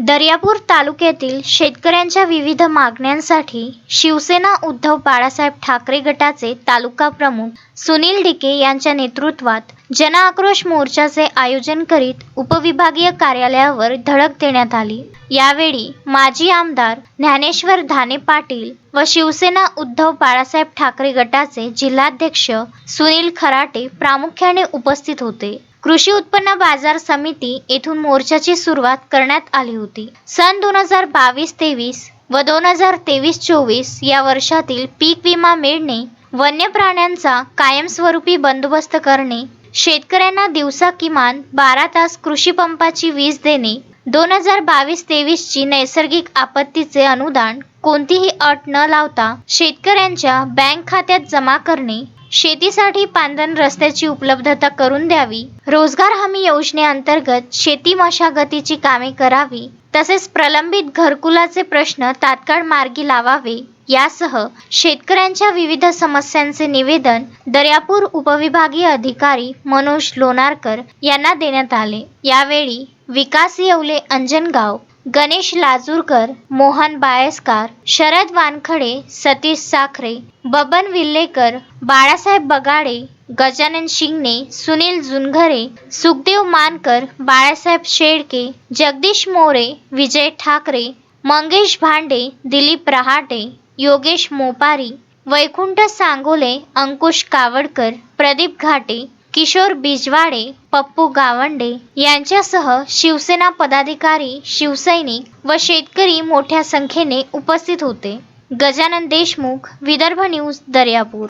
दर्यापूर तालुक्यातील शेतकऱ्यांच्या विविध मागण्यांसाठी शिवसेना उद्धव बाळासाहेब ठाकरे गटाचे तालुका प्रमुख सुनील डिके यांच्या नेतृत्वात जनआक्रोश मोर्चाचे आयोजन करीत उपविभागीय कार्यालयावर धडक देण्यात आली. यावेळी माजी आमदार ज्ञानेश्वर धाने पाटील व शिवसेना उद्धव बाळासाहेब ठाकरे गटाचे जिल्हाध्यक्ष सुनील खराटे प्रामुख्याने उपस्थित होते. कृषी उत्पन्न बाजार समिती येथून मोर्चाची सुरुवात करण्यात आली होती. सन दोन हजार बावीस तेवीस व दोन हजार तेवीस चोवीस या वर्षातील पीक विमा मिळणे वन्य प्राण्यांचा कायमस्वरूपी बंदोबस्त करणे शेतकऱ्यांना दिवसा किमान बारा तास कृषी पंपाची वीज देणे दोन हजार बावीस तेवीसची नैसर्गिक आपत्तीचे अनुदान कोणतीही अट न लावता शेतकऱ्यांच्या बँक खात्यात जमा करणे शेतीसाठी पांदन रस्त्याची उपलब्धता करून द्यावी. रोजगार हमी योजनेअंतर्गत शेती मशागतीची कामे करावी. तसेच प्रलंबित घरकुलाचे प्रश्न तात्काळ मार्गी लावावे. यासह शेतकऱ्यांच्या विविध समस्यांचे निवेदन दर्यापूर उपविभागीय अधिकारी मनोज लोणारकर यांना देण्यात आले. यावेळी विकास येवले अंजनगाव गणेश लाजूरकर मोहन बायस्कार शरद वानखडे सतीश साखरे बबन विल्लेकर बाळासाहेब बगाडे गजानन शिंगणे सुनील जुनघरे सुखदेव मानकर बाळासाहेब शेळके जगदीश मोरे विजय ठाकरे मंगेश भांडे दिलीप रहाटे योगेश मोपारी वैकुंठ सांगोले अंकुश कावडकर प्रदीप घाटे किशोर बिजवाडे पप्पू गावंडे यांच्यासह शिवसेना पदाधिकारी शिवसैनिक व शेतकरी मोठ्या संख्येने उपस्थित होते. गजानन देशमुख विदर्भ न्यूज दर्यापूर.